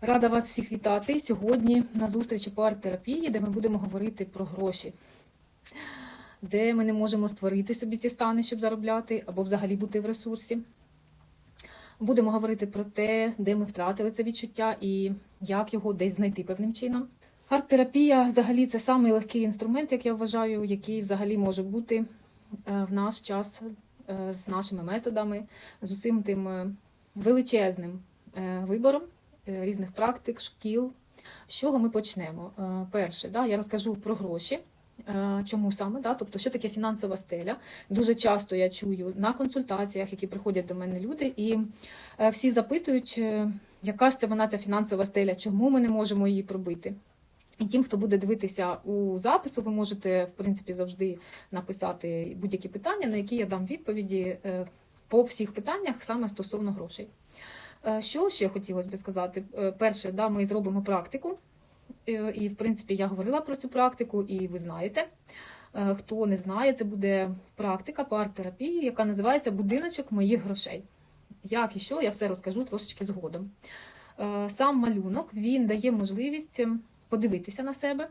Рада вас всіх вітати сьогодні на зустрічі по арт-терапії, де ми будемо говорити про гроші, де ми не можемо створити собі ці стани, щоб заробляти, або взагалі бути в ресурсі. Будемо говорити про те, де ми втратили це відчуття і як його десь знайти певним чином. Арт-терапія взагалі це самий легкий інструмент, як я вважаю, який взагалі може бути е, в наш час е, з нашими методами, з усім тим е, величезним вибором різних практик, шкіл. З чого ми почнемо? Е, Перше, да, я розкажу про гроші. Е, Чому саме? Да? Тобто, що таке фінансова стеля? Дуже часто я чую на консультаціях, які приходять до мене люди, і е, всі запитують, е, яка ж це вона ця фінансова стеля, чому ми не можемо її пробити. І тим, хто буде дивитися у запису, ви можете, в принципі, завжди написати будь-які питання, на які я дам відповіді е, по всіх питаннях саме стосовно грошей. Е, Що ще хотілося б сказати? Е, Перше, да, ми зробимо практику. Е, І, в принципі, я говорила про цю практику, і ви знаєте. Хто не знає, це буде практика по арт-терапії, яка називається Будиночок моїх грошей. Як і що, я все розкажу трошечки згодом. Сам малюнок він дає можливість ем, подивитися на себе.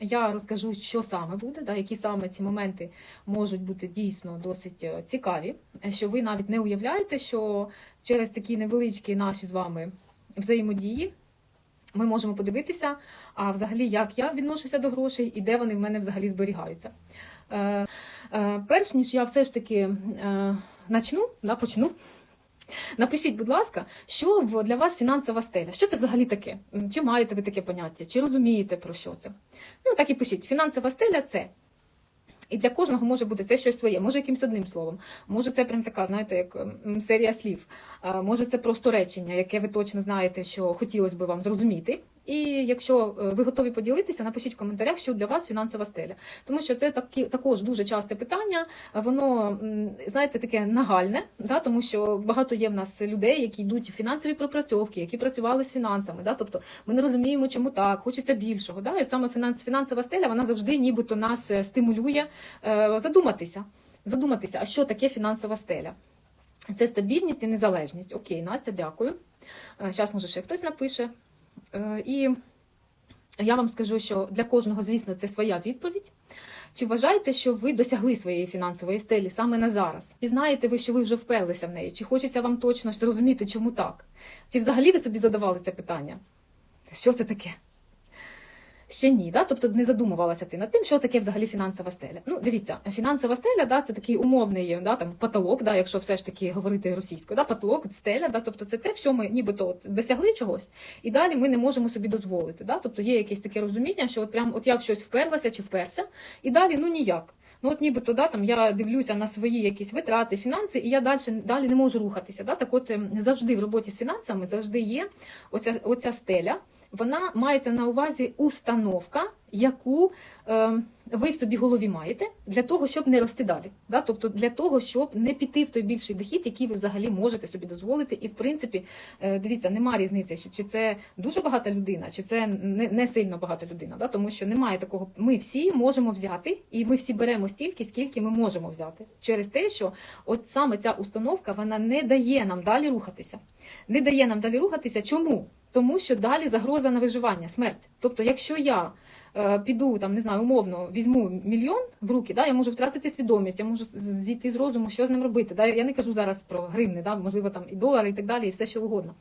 Я розкажу, що саме буде, да, які саме ці моменти можуть бути дійсно досить е, цікаві, е, що ви навіть не уявляєте, що через такі невеличкі наші з вами взаємодії ми можемо подивитися, а взагалі як я відношуся до грошей і де вони в мене взагалі зберігаються. Е, е, перш ніж я все ж таки е, начну, да, почну. Напишіть, будь ласка, що для вас фінансова стеля? Що це взагалі таке? Чи маєте ви таке поняття? Чи розумієте про що це? Ну, так і пишіть. Фінансова стеля це. І для кожного може бути це щось своє, може якимось одним словом. Може, це прям така, знаєте, як серія слів. Може, це просто речення, яке ви точно знаєте, що хотілося б вам зрозуміти. І якщо е, ви готові поділитися, напишіть в коментарях, що для вас фінансова стеля. Тому що це такі, також дуже часте питання, воно, знаєте, таке нагальне, да? тому що багато є в нас людей, які йдуть в фінансові пропрацьовки, які працювали з фінансами. Да? Тобто ми не розуміємо, чому так, хочеться більшого. Да? І саме фінанс, фінансова стеля вона завжди нібито нас е, стимулює е, задуматися. Задуматися, а що таке фінансова стеля? Це стабільність і незалежність. Окей, Настя, дякую. Зараз, може, ще хтось напише. Е, І я вам скажу, що для кожного, звісно, це своя відповідь. Чи вважаєте, що ви досягли своєї фінансової стелі саме на зараз? Чи знаєте ви, що ви вже вперлися в неї? Чи хочеться вам точно зрозуміти, чому так? Чи взагалі ви собі задавали це питання? Що це таке? Ще ні, да? тобто не задумувалася ти над тим, що таке взагалі фінансова стеля. Ну, дивіться, фінансова стеля, да, це такий умовний да, там, потолок, да, якщо все ж таки говорити російською, да, потолок, стеля, да, тобто це те, що ми нібито от досягли чогось, і далі ми не можемо собі дозволити. Да? Тобто є якесь таке розуміння, що от прям от я в щось вперлася чи вперся, і далі ну ніяк. Ну, от нібито да, там я дивлюся на свої якісь витрати, фінанси, і я далі, далі не можу рухатися. Да? Так от ем, завжди в роботі з фінансами завжди є оця, оця стеля. Вона мається на увазі установка, яку е, ви в собі голові маєте для того, щоб не рости далі. Да? Тобто для того, щоб не піти в той більший дохід, який ви взагалі можете собі дозволити. І в принципі, е, дивіться, нема різниці, чи- це дуже багата людина, чи це не сильно багата людина. Да? Тому що немає такого. Ми всі можемо взяти, і ми всі беремо стільки, скільки ми можемо взяти. Через те, що от саме ця установка вона не дає нам далі рухатися. Не дає нам далі рухатися. Чому? Тому що далі загроза на виживання, смерть. Тобто, якщо я е, піду там, не знаю, умовно візьму мільйон в руки, да, я можу втратити свідомість, я можу зійти з розуму, що з ним робити. Да. Я не кажу зараз про гривни, да, можливо, там і долари, і так далі, і все що угодно.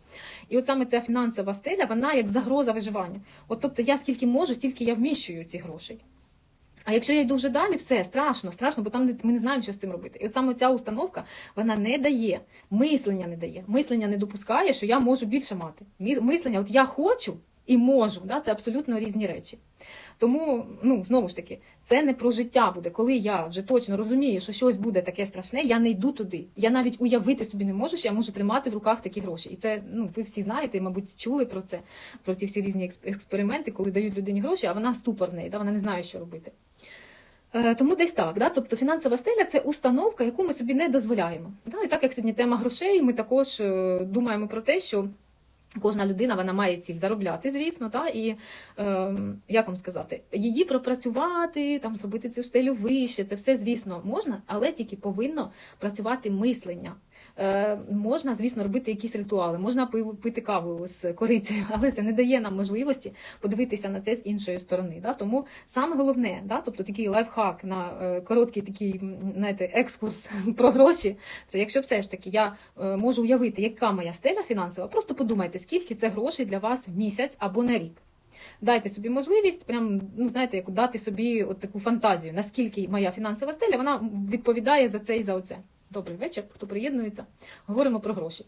І от саме ця фінансова стеля, вона як загроза виживання. От тобто я скільки можу, стільки я вміщую ці гроші. А якщо я йду вже далі, все страшно, страшно, бо там ми не знаємо, що з цим робити. І от саме ця установка вона не дає, мислення не дає. Мислення не допускає, що я можу більше мати. Мислення, от я хочу і можу, да, це абсолютно різні речі. Тому, ну знову ж таки, це не про життя буде. Коли я вже точно розумію, що щось буде таке страшне, я не йду туди. Я навіть уявити собі не можу, що я можу тримати в руках такі гроші. І це ну ви всі знаєте, мабуть, чули про це, про ці всі різні експерименти, коли дають людині гроші, а вона ступор в да, вона не знає, що робити. Е, Тому десь так, да? тобто фінансова стеля це установка, яку ми собі не дозволяємо. Да? І так як сьогодні тема грошей, ми також е, думаємо про те, що кожна людина вона має ціль заробляти, звісно, да? і е, як вам сказати, її пропрацювати, там зробити цю стелю вище, це все, звісно, можна, але тільки повинно працювати мислення. Е, можна, звісно, робити якісь ритуали, можна пити каву з корицею, але це не дає нам можливості подивитися на це з іншої сторони. Да? Тому саме головне, да? тобто такий лайфхак на е, короткий такий знаєте, екскурс про гроші. Це якщо все ж таки я е, можу уявити, яка моя стеля фінансова, просто подумайте, скільки це грошей для вас в місяць або на рік. Дайте собі можливість, прям, ну знаєте, як дати собі от таку фантазію, наскільки моя фінансова стеля вона відповідає за це і за оце. Добрий вечір, хто приєднується. Говоримо про гроші.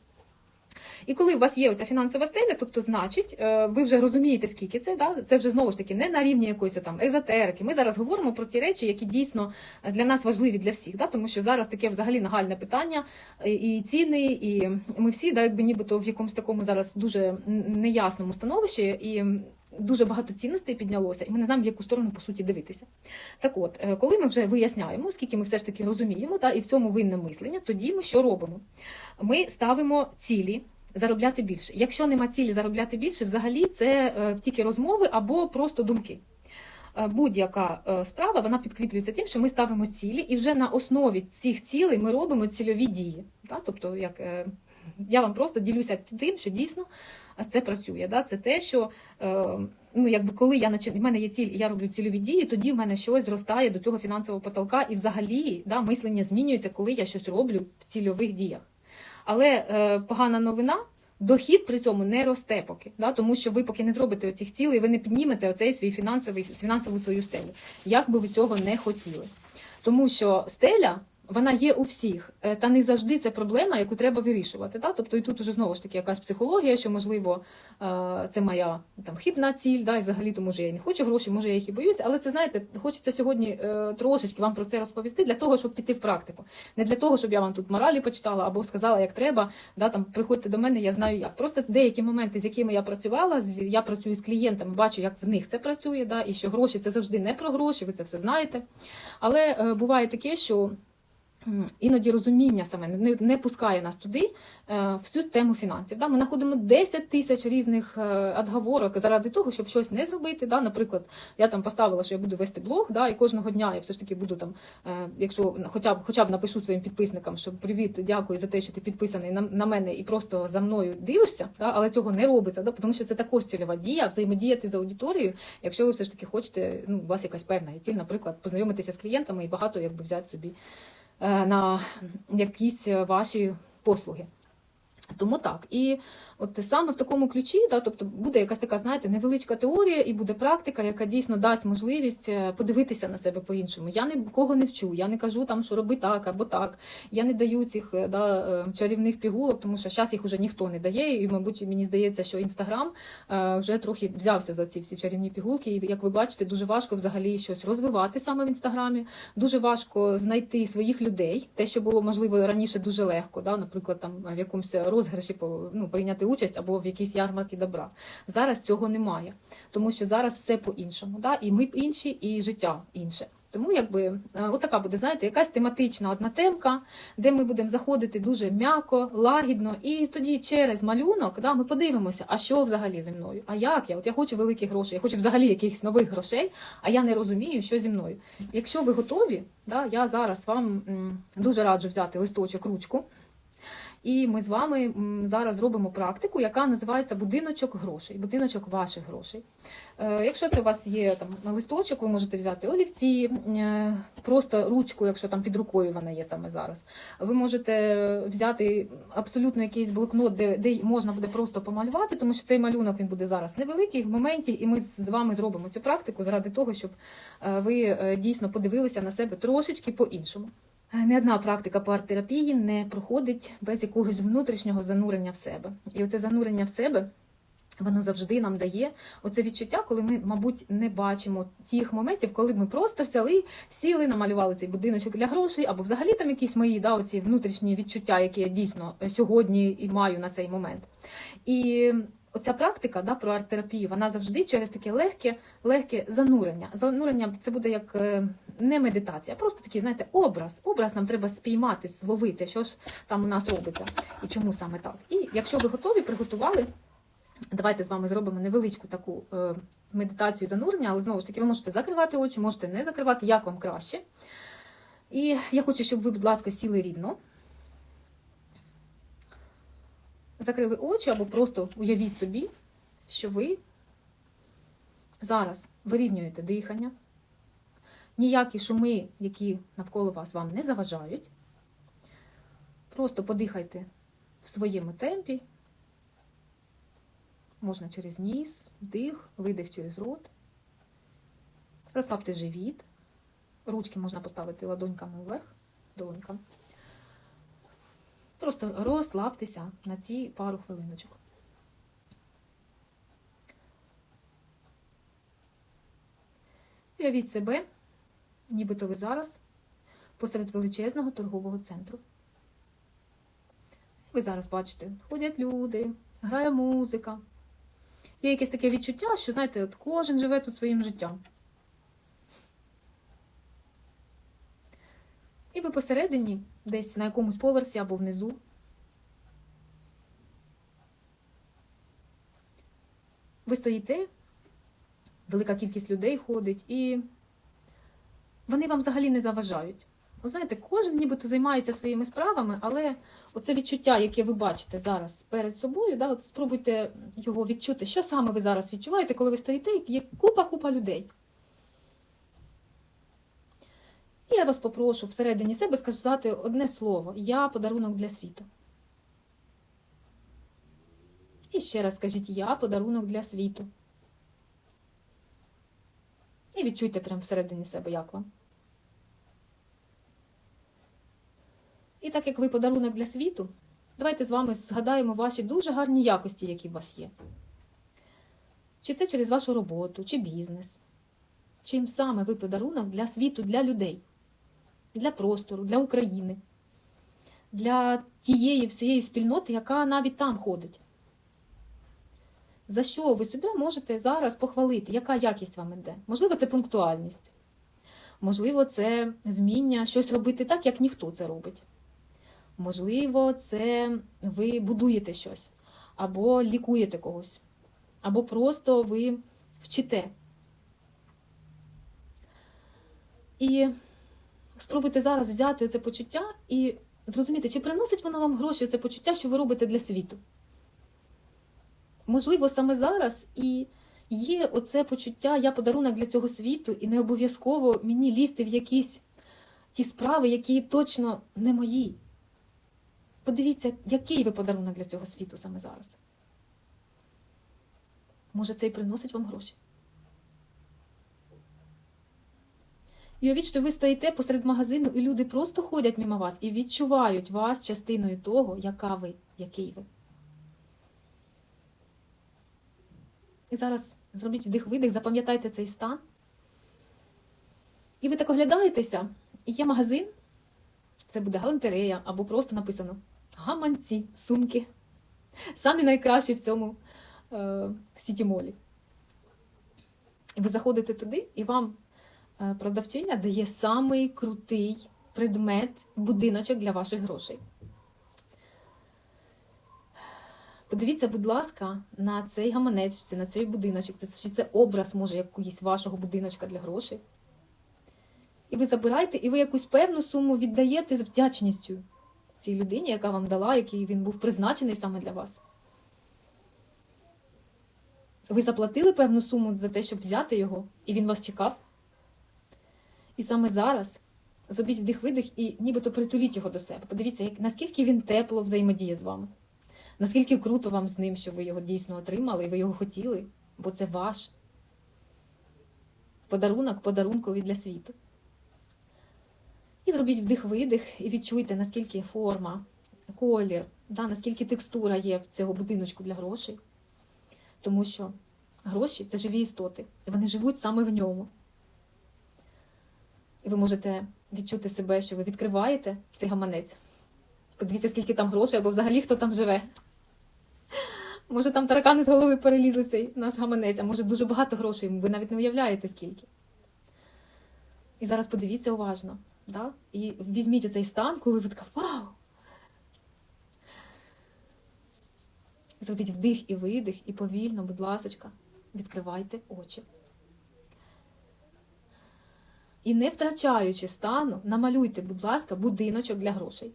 І коли у вас є оця фінансова стеля, тобто, значить, е, ви вже розумієте, скільки це, да? це вже знову ж таки не на рівні якоїсь там екзотерики. Ми зараз говоримо про ті речі, які дійсно для нас важливі для всіх, да? тому що зараз таке взагалі нагальне питання, і ціни, і ми всі, да, якби нібито в якомусь такому зараз дуже неясному становищі, і дуже багато цінностей піднялося, і ми не знаємо, в яку сторону по суті дивитися. Так от, е, коли ми вже виясняємо, скільки ми все ж таки розуміємо, та, і в цьому винне мислення, тоді ми що робимо? Ми ставимо цілі. Заробляти більше. Якщо нема цілі заробляти більше, взагалі це е, тільки розмови або просто думки. Е, Будь-яка справа вона підкріплюється тим, що ми ставимо цілі, і вже на основі цих цілей ми робимо цільові дії. Тобто, як я вам просто ділюся тим, що дійсно це працює. Да? Це те, що е, ну, якби коли я в мене є ціль, я роблю цільові дії, тоді в мене щось зростає до цього фінансового потолка, і взагалі да, мислення змінюється, коли я щось роблю в цільових діях. Але е, погана новина. Дохід при цьому не росте поки, да? тому що ви поки не зробите оцих цілей, ви не піднімете оцей свій фінансовий фінансову свою стелю, як би ви цього не хотіли. Тому що стеля вона є у всіх, е, та не завжди це проблема, яку треба вирішувати. Да? Тобто і тут уже знову ж таки якась психологія, що можливо е, це моя там хибна ціль, да? і взагалі то може я не хочу гроші, може я їх і боюся. Але це знаєте, хочеться сьогодні е, трошечки вам про це розповісти для того, щоб піти в практику. Не для того, щоб я вам тут моралі почитала або сказала, як треба. Да, там приходьте до мене, я знаю як. Просто деякі моменти, з якими я працювала, я працюю з клієнтами, бачу, як в них це працює, да, і що гроші це завжди не про гроші, ви це все знаєте. Але буває таке, що. Іноді розуміння саме не, не пускає нас туди е, всю тему фінансів. Да? Ми знаходимо 10 тисяч різних е, отговорок заради того, щоб щось не зробити. Да? Наприклад, я там поставила, що я буду вести блог, да? і кожного дня я все ж таки буду там, е, якщо хоча б хоча б напишу своїм підписникам, що привіт, дякую за те, що ти підписаний на, на мене і просто за мною дивишся, да? але цього не робиться, да? тому що це також цільова дія, взаємодіяти з аудиторією, якщо ви все ж таки хочете, ну, у вас якась певна ціль, наприклад, познайомитися з клієнтами і багато якби взяти собі на якісь е, ваші послуги. Тому так. І от саме в такому ключі, да, тобто буде якась така, знаєте, невеличка теорія і буде практика, яка дійсно дасть можливість е, подивитися на себе по-іншому. Я нікого не вчу, я не кажу там, що роби так або так. Я не даю цих е, да, е, чарівних пігулок, тому що зараз їх уже ніхто не дає. І, мабуть, мені здається, що інстаграм вже трохи взявся за ці всі чарівні пігулки. І як ви бачите, дуже важко взагалі щось розвивати саме в інстаграмі. Дуже важко знайти своїх людей. Те, що було можливо раніше дуже легко, да, наприклад, там в якомусь розграші ну, прийняти участь або в якійсь ярмарці добра. Зараз цього немає, тому що зараз все по-іншому. Да? І ми інші, і життя інше. Тому якби е, отака буде, знаєте, якась тематична одна темка, де ми будемо заходити дуже м'яко, лагідно, і тоді через малюнок да, ми подивимося, а що взагалі зі мною? А як я? От я хочу великих грошей, я хочу взагалі якихось нових грошей, а я не розумію, що зі мною. Якщо ви готові, да, я зараз вам м, дуже раджу взяти листочок, ручку. І ми з вами зараз зробимо практику, яка називається будиночок грошей, будиночок ваших грошей. Е, Якщо це у вас є там листочок, ви можете взяти олівці, е, просто ручку, якщо там під рукою вона є саме зараз. Ви можете взяти абсолютно якийсь блокнот, де, де можна буде просто помалювати, тому що цей малюнок він буде зараз невеликий в моменті, і ми з вами зробимо цю практику заради того, щоб е, ви дійсно подивилися на себе трошечки по-іншому. Не одна практика по арт-терапії не проходить без якогось внутрішнього занурення в себе. І оце занурення в себе. Воно завжди нам дає оце відчуття, коли ми, мабуть, не бачимо тих моментів, коли ми просто взяли, сіли, намалювали цей будиночок для грошей, або взагалі там якісь мої да, оці внутрішні відчуття, які я дійсно сьогодні і маю на цей момент. І оця практика да, про арт-терапію, вона завжди через таке легке, легке занурення. Занурення це буде як е, не медитація, а просто такий, знаєте, образ. Образ нам треба спіймати, зловити, що ж там у нас робиться і чому саме так. І якщо ви готові, приготували. Давайте з вами зробимо невеличку таку е, медитацію занурення, але знову ж таки, ви можете закривати очі, можете не закривати, як вам краще. І я хочу, щоб ви, будь ласка, сіли рівно. Закрили очі або просто уявіть собі, що ви зараз вирівнюєте дихання. Ніякі шуми, які навколо вас вам не заважають. Просто подихайте в своєму темпі. Можна через ніс, вдих, видих через рот. Розслабте живіт. Ручки можна поставити ладоньками вверх, долоньками. Просто розслабтеся на ці пару хвилиночок. Уявіть себе, нібито ви зараз посеред величезного торгового центру. Ви зараз бачите, ходять люди, грає музика. Є якесь таке відчуття, що, знаєте, от кожен живе тут своїм життям. І ви посередині, десь на якомусь поверсі або внизу. Ви стоїте, велика кількість людей ходить, і вони вам взагалі не заважають. Ви знаєте, кожен нібито займається своїми справами, але оце відчуття, яке ви бачите зараз перед собою, да, от спробуйте його відчути. Що саме ви зараз відчуваєте, коли ви стоїте, є купа-купа людей. І я вас попрошу всередині себе сказати одне слово: Я подарунок для світу. І ще раз скажіть Я подарунок для світу. І відчуйте прямо всередині себе, як вам. І так як ви подарунок для світу, давайте з вами згадаємо ваші дуже гарні якості, які у вас є. Чи це через вашу роботу, чи бізнес. Чим саме ви подарунок для світу, для людей, для простору, для України, для тієї всієї спільноти, яка навіть там ходить. За що ви себе можете зараз похвалити? Яка якість вам іде? Можливо, це пунктуальність. Можливо, це вміння щось робити так, як ніхто це робить. Можливо, це ви будуєте щось, або лікуєте когось, або просто ви вчите. І спробуйте зараз взяти це почуття і зрозуміти, чи приносить воно вам гроші це почуття, що ви робите для світу. Можливо, саме зараз і є оце почуття, я подарунок для цього світу, і не обов'язково мені лізти в якісь ті справи, які точно не мої. Подивіться, який ви подарунок для цього світу саме зараз. Може, це і приносить вам гроші. І уявіть, що ви стоїте посеред магазину, і люди просто ходять мимо вас і відчувають вас частиною того, яка ви, який ви. І зараз зробіть вдих-видих, запам'ятайте цей стан. І ви так оглядаєтеся, і є магазин, це буде галантерея, або просто написано гаманці, сумки. Самі найкращі в цьому е, сіті-молі. І ви заходите туди, і вам продавчиня дає самий крутий предмет, будиночок для ваших грошей. Подивіться, будь ласка, на цей гаманець, на цей будиночок. Це, чи це образ, може, якогось вашого будиночка для грошей. І ви забираєте, і ви якусь певну суму віддаєте з вдячністю цій людині, яка вам дала, який він був призначений саме для вас. Ви заплатили певну суму за те, щоб взяти його, і він вас чекав. І саме зараз зробіть вдих-видих і нібито притуліть його до себе. Подивіться, наскільки він тепло взаємодіє з вами. Наскільки круто вам з ним, що ви його дійсно отримали, і ви його хотіли, бо це ваш подарунок подарункові для світу. І зробіть вдих-видих, і відчуйте, наскільки форма, колір, да, наскільки текстура є в цього будиночку для грошей. Тому що гроші це живі істоти, і вони живуть саме в ньому. І ви можете відчути себе, що ви відкриваєте цей гаманець. Подивіться, скільки там грошей, або взагалі хто там живе. Може, там таракани з голови перелізли в цей наш гаманець, а може дуже багато грошей, ви навіть не уявляєте скільки. І зараз подивіться уважно. Да? І візьміть оцей стан, коли ви така вау! Зробіть вдих і видих, і повільно, будь ласочка, відкривайте очі. І не втрачаючи стану, намалюйте, будь ласка, будиночок для грошей.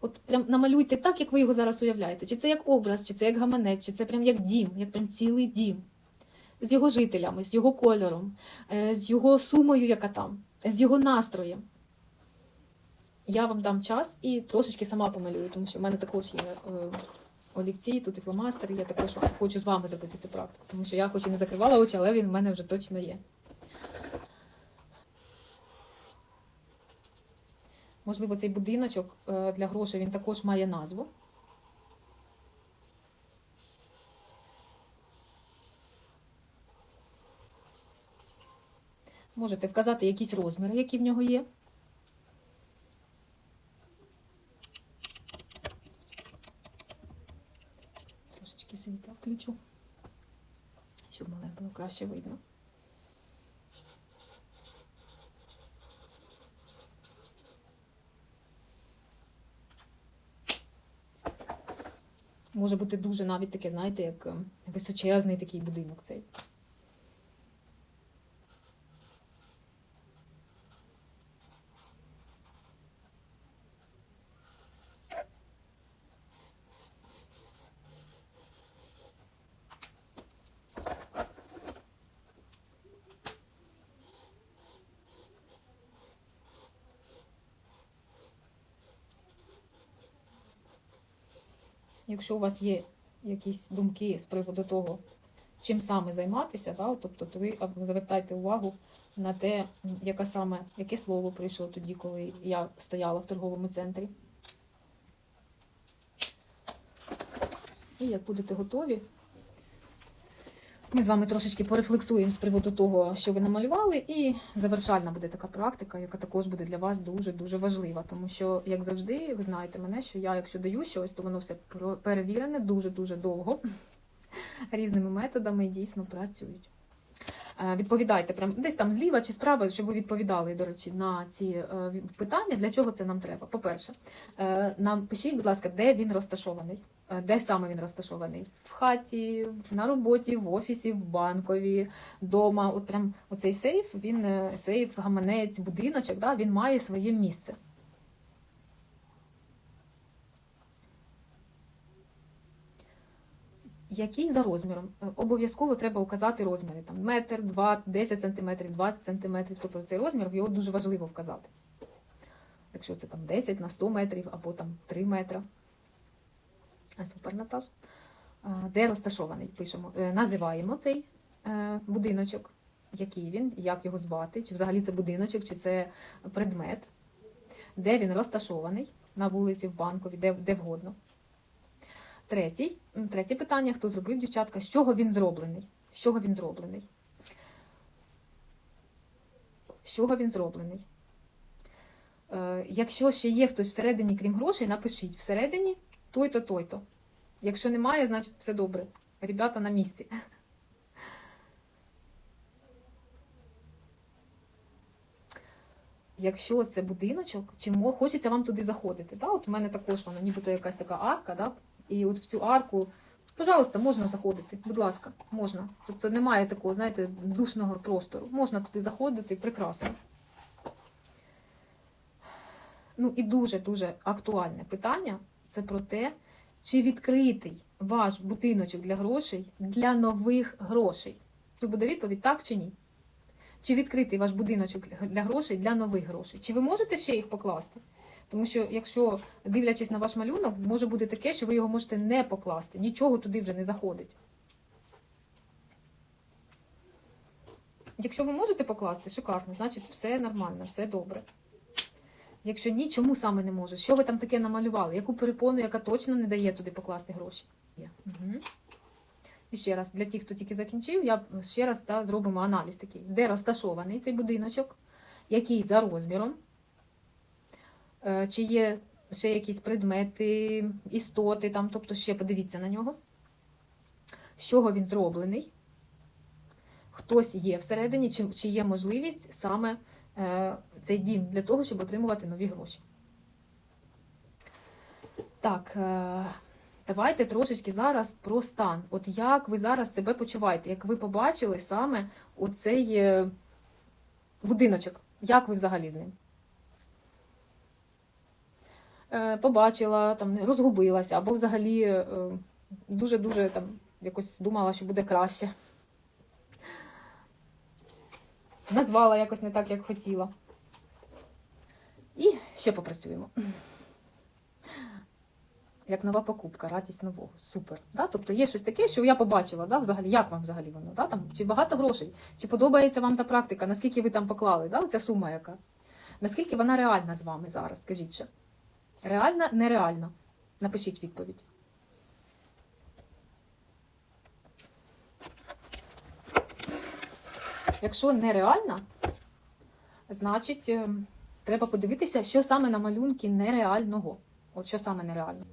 От прям намалюйте так, як ви його зараз уявляєте. Чи це як образ, чи це як гаманець, чи це прям як дім, як прям цілий дім. З його жителями, з його кольором, е, з його сумою, яка там, з його настроєм. Я вам дам час і трошечки сама помалюю, тому що в мене також є е, олівці, тут і фломастери. Я також хочу з вами зробити цю практику, тому що я хоч і не закривала очі, але він в мене вже точно є. Можливо, цей будиночок е, для грошей він також має назву. Можете вказати якісь розміри, які в нього є. Трошечки світла включу, щоб мене було краще видно. Може бути дуже навіть таке, знаєте, як е, височезний такий будинок цей. Якщо у вас є якісь думки з приводу того, чим саме займатися, да, тобто то ви звертайте увагу на те, яке саме, яке слово прийшло тоді, коли я стояла в торговому центрі. І як будете готові, ми з вами трошечки порефлексуємо з приводу того, що ви намалювали, і завершальна буде така практика, яка також буде для вас дуже-дуже важлива. Тому що, як завжди, ви знаєте мене, що я, якщо даю щось, то воно все перевірене дуже-дуже довго різними методами дійсно працюють. Е, Відповідайте прям десь там зліва чи справа, щоб ви відповідали, до речі, на ці е, питання, для чого це нам треба. По-перше, е, нам пишіть, будь ласка, де він розташований, де саме він розташований? В хаті, на роботі, в офісі, в банкові, вдома. От прям оцей сейф, він сейф, гаманець, будиночок, да, він має своє місце. Який за розміром? Е, Обов'язково треба указати розміри. Там метр, два, 10 сантиметрів, 20 сантиметрів. Тобто цей розмір його дуже важливо вказати. Якщо це там 10 на 100 метрів або там 3 метра. Супер, Наташ. Де розташований? Пишемо. Е, Називаємо цей е, будиночок. Який він, як його звати, чи взагалі це будиночок, чи це предмет, де він розташований на вулиці, в банкові, де, де вгодно. Третій, третє питання: хто зробив дівчатка? З чого він зроблений? З чого він зроблений? З чого він зроблений? Е, якщо ще є хтось всередині, крім грошей, напишіть всередині той-то, той-то. Якщо немає, значить все добре. Ребята на місці. Якщо це будиночок, чи хочеться вам туди заходити. Да? От у мене також вона нібито якась така арка, да? І от в цю арку, пожалуйста, можна заходити. Будь ласка, можна. Тобто немає такого, знаєте, душного простору. Можна туди заходити, прекрасно. Ну і дуже-дуже актуальне питання це про те, чи відкритий ваш будиночок для грошей для нових грошей. Тут буде відповідь так чи ні. Чи відкритий ваш будиночок для грошей для нових грошей? Чи ви можете ще їх покласти? Тому що, якщо дивлячись на ваш малюнок, може бути таке, що ви його можете не покласти, нічого туди вже не заходить. Якщо ви можете покласти, шикарно, значить все нормально, все добре. Якщо ні, чому саме не може? Що ви там таке намалювали? Яку перепону, яка точно не дає туди покласти гроші? Угу. І ще раз, для тих, хто тільки закінчив, я ще раз та, зробимо аналіз такий, де розташований цей будиночок, який за розміром, чи є ще якісь предмети, істоти, там, тобто ще подивіться на нього, з чого він зроблений, хтось є всередині, чи, чи є можливість саме е, цей дім для того, щоб отримувати нові гроші. Так. Е, Давайте трошечки зараз про стан. От як ви зараз себе почуваєте, як ви побачили саме оцей е, будиночок? Як ви взагалі з ним? Е, побачила, там розгубилася, або взагалі е, дуже-дуже там якось думала, що буде краще. Назвала якось не так, як хотіла. І ще попрацюємо. Як нова покупка, радість нового. Супер. Да? Тобто є щось таке, що я побачила, да? взагалі, як вам взагалі воно? Да? Там, чи багато грошей, чи подобається вам та практика, наскільки ви там поклали, да? ця сума яка? Наскільки вона реальна з вами зараз? Скажіть ще. Реальна, нереальна? Напишіть відповідь. Якщо нереальна, значить е, треба подивитися, що саме на малюнки нереального. От що саме нереально.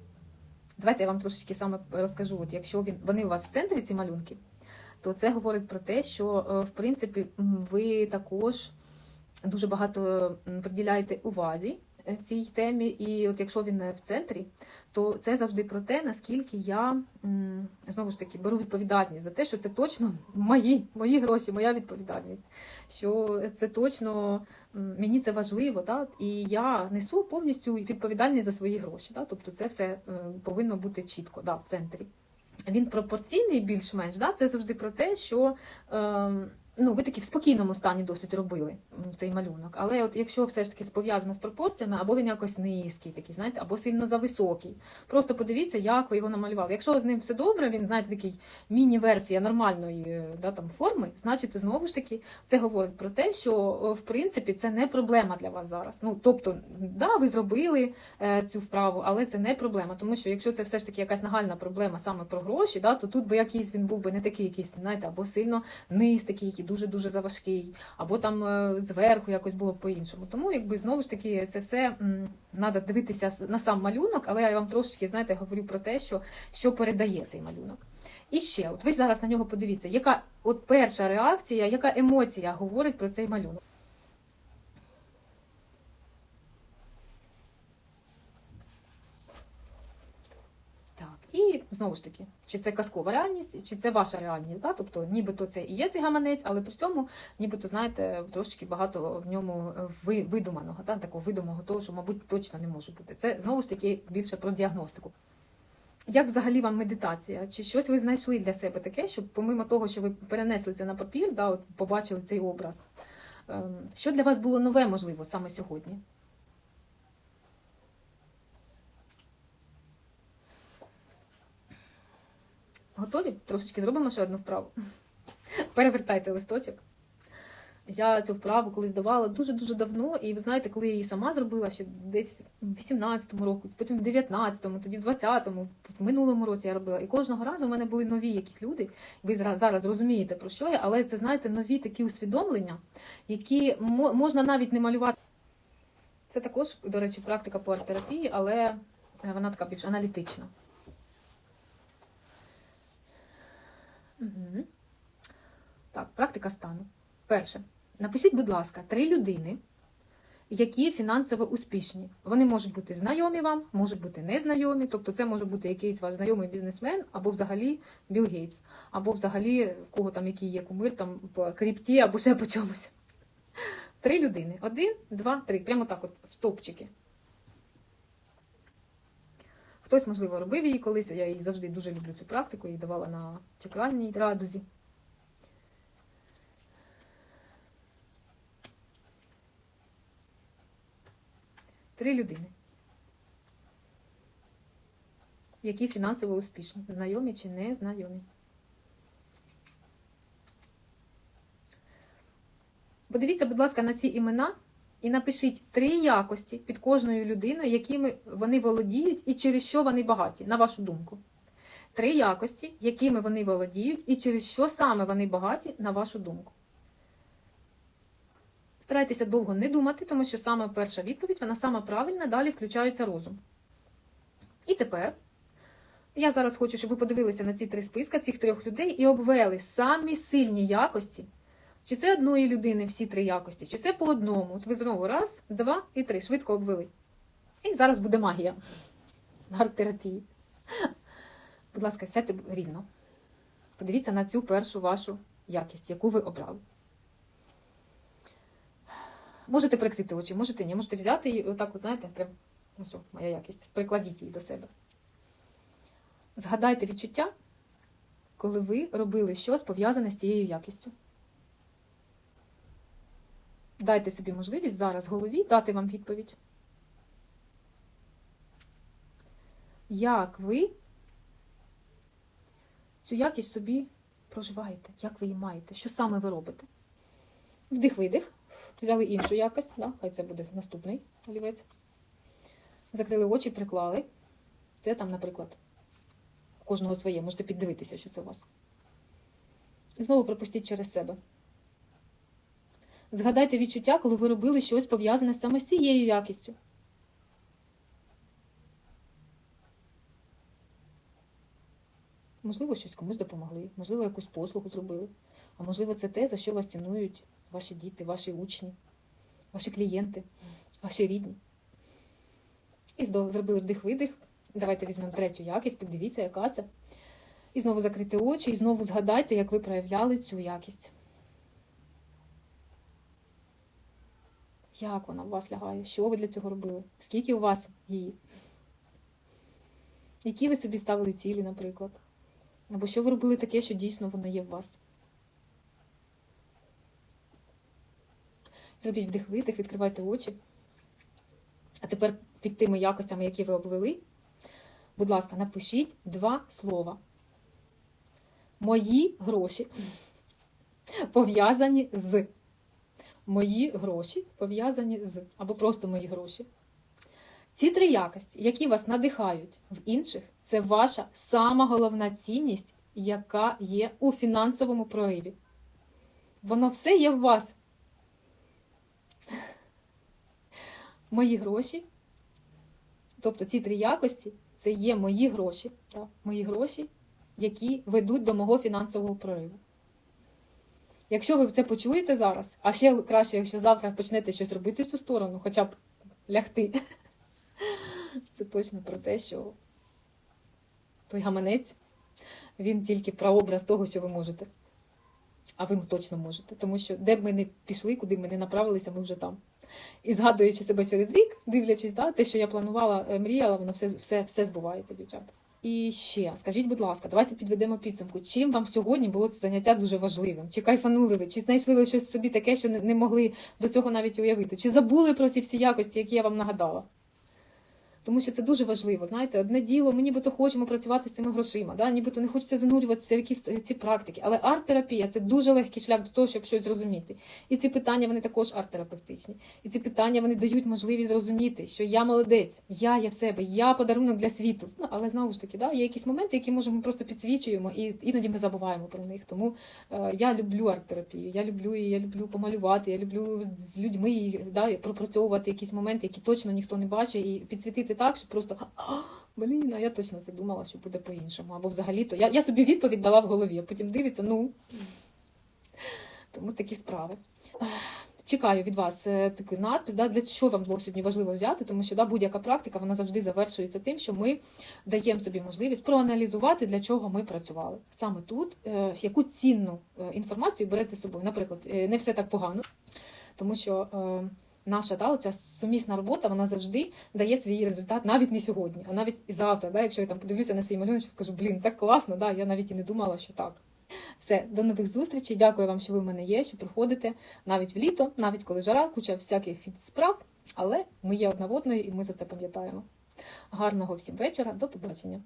Давайте я вам трошечки саме розкажу. От якщо він, вони у вас в центрі, ці малюнки, то це говорить про те, що е, в принципі ви також дуже багато приділяєте увазі цій темі. І от якщо він в центрі, то це завжди про те, наскільки я знову ж таки беру відповідальність за те, що це точно мої, мої гроші, моя відповідальність. Що це точно мені це важливо, да? і я несу повністю відповідальність за свої гроші. Да? Тобто це все е, повинно бути чітко да, в центрі. Він пропорційний більш-менш, да? це завжди про те, що е, ну, ви таки в спокійному стані досить робили цей малюнок. Але от якщо все ж таки пов'язано з пропорціями, або він якось низький, такий, знаєте, або сильно зависокий. Просто подивіться, як ви його намалювали. Якщо з ним все добре, він знаєте, такий міні-версія нормальної да, там, форми, значить, знову ж таки, це говорить про те, що в принципі це не проблема для вас зараз. Ну, тобто, да, ви зробили е, цю вправу, але це не проблема. Тому що якщо це все ж таки якась нагальна проблема саме про гроші, да, то тут би якийсь він був би не такий, якийсь, знаєте, або сильно низ такий, дуже-дуже заважкий, або там е, зверху якось було по-іншому. Тому, якби знову ж таки, це все треба дивитися на сам малюнок, але я вам трошечки, знаєте, говорю про те, що, що передає цей малюнок. І ще, от ви зараз на нього подивіться, яка от перша реакція, яка емоція говорить про цей малюнок. Так, і знову ж таки, чи це казкова реальність, чи це ваша реальність. Да? Тобто, нібито це і є цей гаманець, але при цьому, нібито, знаєте, трошки багато в ньому ви- видуманого, да? такого видумого того, що, мабуть, точно не може бути. Це знову ж таки більше про діагностику. Як взагалі вам медитація? Чи щось ви знайшли для себе таке, щоб помимо того, що ви перенесли це на папір, да, от побачили цей образ? ем, Що для вас було нове, можливо, саме сьогодні? Готові? Трошечки зробимо ще одну вправу. Перевертайте листочок. Я цю вправу колись давала дуже-дуже давно, і ви знаєте, коли я її сама зробила, ще десь в 18-му році, потім в 19-му, тоді в 20-му, в минулому році я робила. І кожного разу в мене були нові якісь люди. Ви зараз розумієте, про що я, але це, знаєте, нові такі усвідомлення, які можна навіть не малювати. Це також, до речі, практика по арт-терапії, але вона така більш аналітична. Так, практика стану. Перше. Напишіть, будь ласка, три людини, які фінансово успішні. Вони можуть бути знайомі вам, можуть бути незнайомі. Тобто це може бути якийсь ваш знайомий бізнесмен, або взагалі Білл Гейтс, або взагалі кого там який є кумир там по крипті, або ще по чомусь. Три людини. Один, два, три. Прямо так, от в стовпчики. Хтось, можливо, робив її колись. Я її завжди дуже люблю цю практику, її давала на чакральній радузі. Три людини. Які фінансово успішні. Знайомі чи не знайомі. Подивіться, будь ласка, на ці імена і напишіть три якості під кожною людиною, якими вони володіють і через що вони багаті, на вашу думку. Три якості, якими вони володіють, і через що саме вони багаті, на вашу думку. Старайтеся довго не думати, тому що саме перша відповідь, вона сама правильна, далі включається розум. І тепер я зараз хочу, щоб ви подивилися на ці три списка цих трьох людей і обвели самі сильні якості. Чи це одної людини всі три якості, чи це по одному. От ви знову раз, два і три. Швидко обвели. І зараз буде магія арт-терапії. Будь ласка, сядьте рівно. Подивіться на цю першу вашу якість, яку ви обрали. Можете прикрити очі, можете ні, можете взяти і отак, знаєте, прям Ось, моя якість. Прикладіть її до себе. Згадайте відчуття, коли ви робили щось пов'язане з цією якістю. Дайте собі можливість зараз голові дати вам відповідь. Як ви цю якість собі проживаєте? Як ви її маєте? Що саме ви робите? Вдих-видих. Взяли іншу якість, да? хай це буде наступний олівець. Закрили очі, приклали. Це там, наприклад, кожного своє. Можете піддивитися, що це у вас. І знову пропустіть через себе. Згадайте відчуття, коли ви робили щось пов'язане саме з цією якістю. Можливо, щось комусь допомогли, можливо, якусь послугу зробили. А можливо, це те, за що вас цінують ваші діти, ваші учні, ваші клієнти, ваші рідні. І зробили вдих-видих. Давайте візьмемо третю якість, подивіться, яка це. І знову закрити очі, і знову згадайте, як ви проявляли цю якість. Як вона у вас лягає? Що ви для цього робили? Скільки у вас її? Які ви собі ставили цілі, наприклад? Або що ви робили таке, що дійсно воно є в вас? Зробіть вдих-видих, відкривайте очі. А тепер під тими якостями, які ви обвели, будь ласка, напишіть два слова. Мої гроші пов'язані з. Мої гроші пов'язані з. Або просто мої гроші. Ці три якості, які вас надихають в інших, це ваша сама головна цінність, яка є у фінансовому прориві. Воно все є в вас. Мої гроші. Тобто ці три якості це є мої гроші. Так? Мої гроші, які ведуть до мого фінансового прориву. Якщо ви це почуєте зараз, а ще краще, якщо завтра почнете щось робити в цю сторону, хоча б лягти, це точно про те, що той гаманець, він тільки прообраз того, що ви можете. А ви точно можете. Тому що де б ми не пішли, куди б ми не направилися, ми вже там. І згадуючи себе через рік, дивлячись, да, те, що я планувала, е, мріяла, воно все, все, все збувається, дівчата. І ще, скажіть, будь ласка, давайте підведемо підсумку. Чим вам сьогодні було це заняття дуже важливим? Чи кайфанули ви, чи знайшли ви щось собі таке, що не- могли до цього навіть уявити? Чи забули про ці всі якості, які я вам нагадала? Тому що це дуже важливо. Знаєте, одне діло, ми нібито хочемо працювати з цими грошима, да? нібито не хочеться занурюватися в якісь ці практики. Але арт-терапія це дуже легкий шлях до того, щоб щось зрозуміти. І ці питання вони також арт-терапевтичні. І ці питання вони дають можливість зрозуміти, що я молодець, я є в себе, я подарунок для світу. Ну але знову ж таки, да, є якісь моменти, які може ми просто підсвічуємо, і іноді ми забуваємо про них. Тому е, я люблю арт-терапію, я люблю її, я люблю помалювати, я люблю з- людьми да, пропрацьовувати якісь моменти, які точно ніхто не бачить, і підсвітити так, що просто блін, а я точно це думала, що буде по-іншому. Або взагалі-то я, я собі відповідь дала в голові, а потім дивиться, ну тому такі справи. Чекаю від вас е, такий надпис, да, для чого вам було сьогодні важливо взяти, тому що да, будь-яка практика вона завжди завершується тим, що ми даємо собі можливість проаналізувати, для чого ми працювали. Саме тут, е, яку цінну е, інформацію берете з собою. Наприклад, е, не все так погано, тому що е, наша да, оця сумісна робота вона завжди дає свій результат навіть не сьогодні, а навіть і завтра. Да, якщо я там подивлюся на свій малюнок, скажу, блін, так класно, да, я навіть і не думала, що так. Все, до нових зустрічей. Дякую вам, що ви в мене є, що приходите навіть в літо, навіть коли жара, куча всяких справ, але ми є одна в одної і ми за це пам'ятаємо. Гарного всім вечора, до побачення.